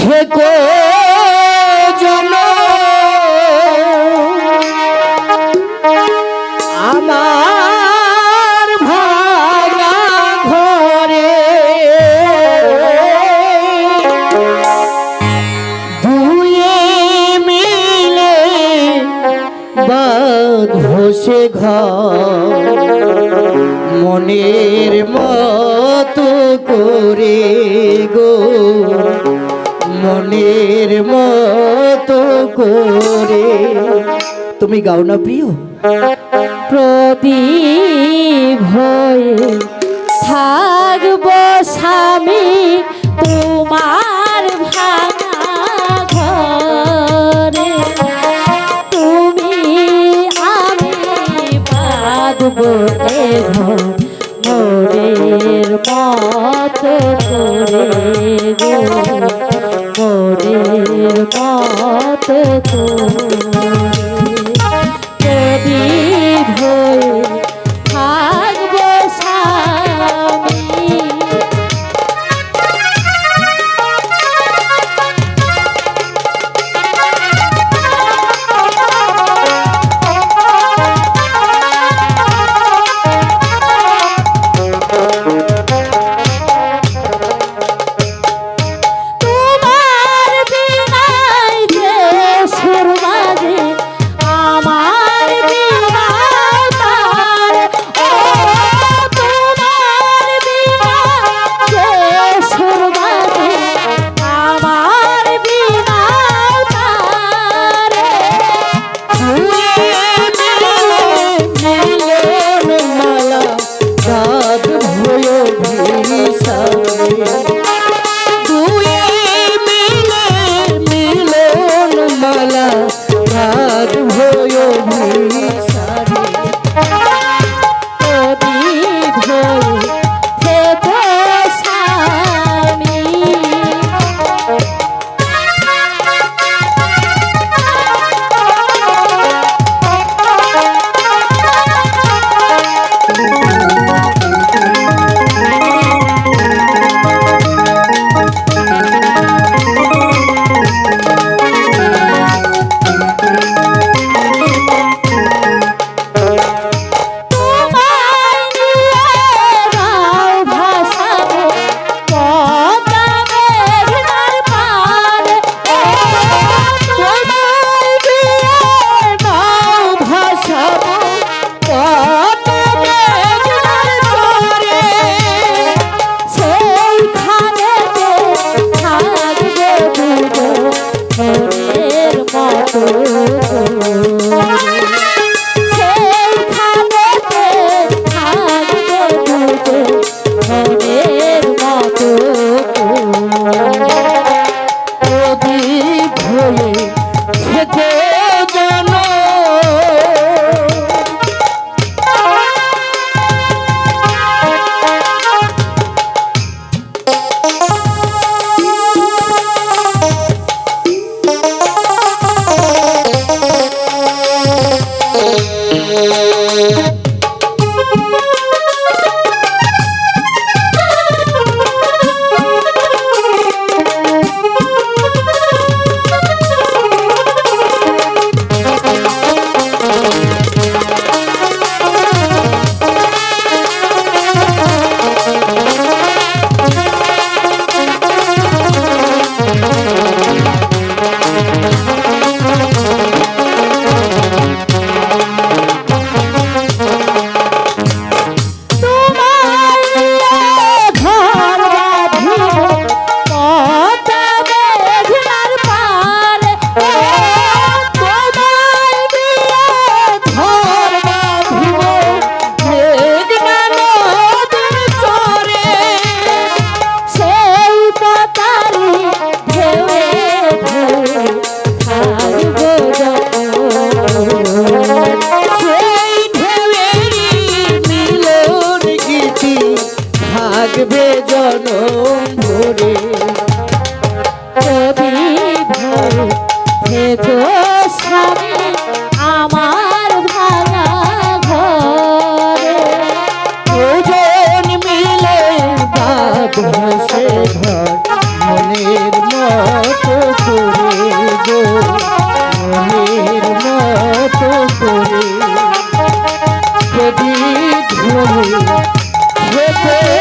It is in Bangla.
থেকো জন আমার ঘরে দুয়ে মিলে বাদ ঘষে ঘর। মনের মতো করে মনের মতো করে। তুমি গাও না প্রিয়? প্রদীপ থাকবে জনম ভরে যদি ধরো হে তো স্বামী, আমার ভাঙা ঘর ওজন মিলে বাঁধে ঘর, মনের মতো করে গো মনের মতো করে যদি ধরো Whip!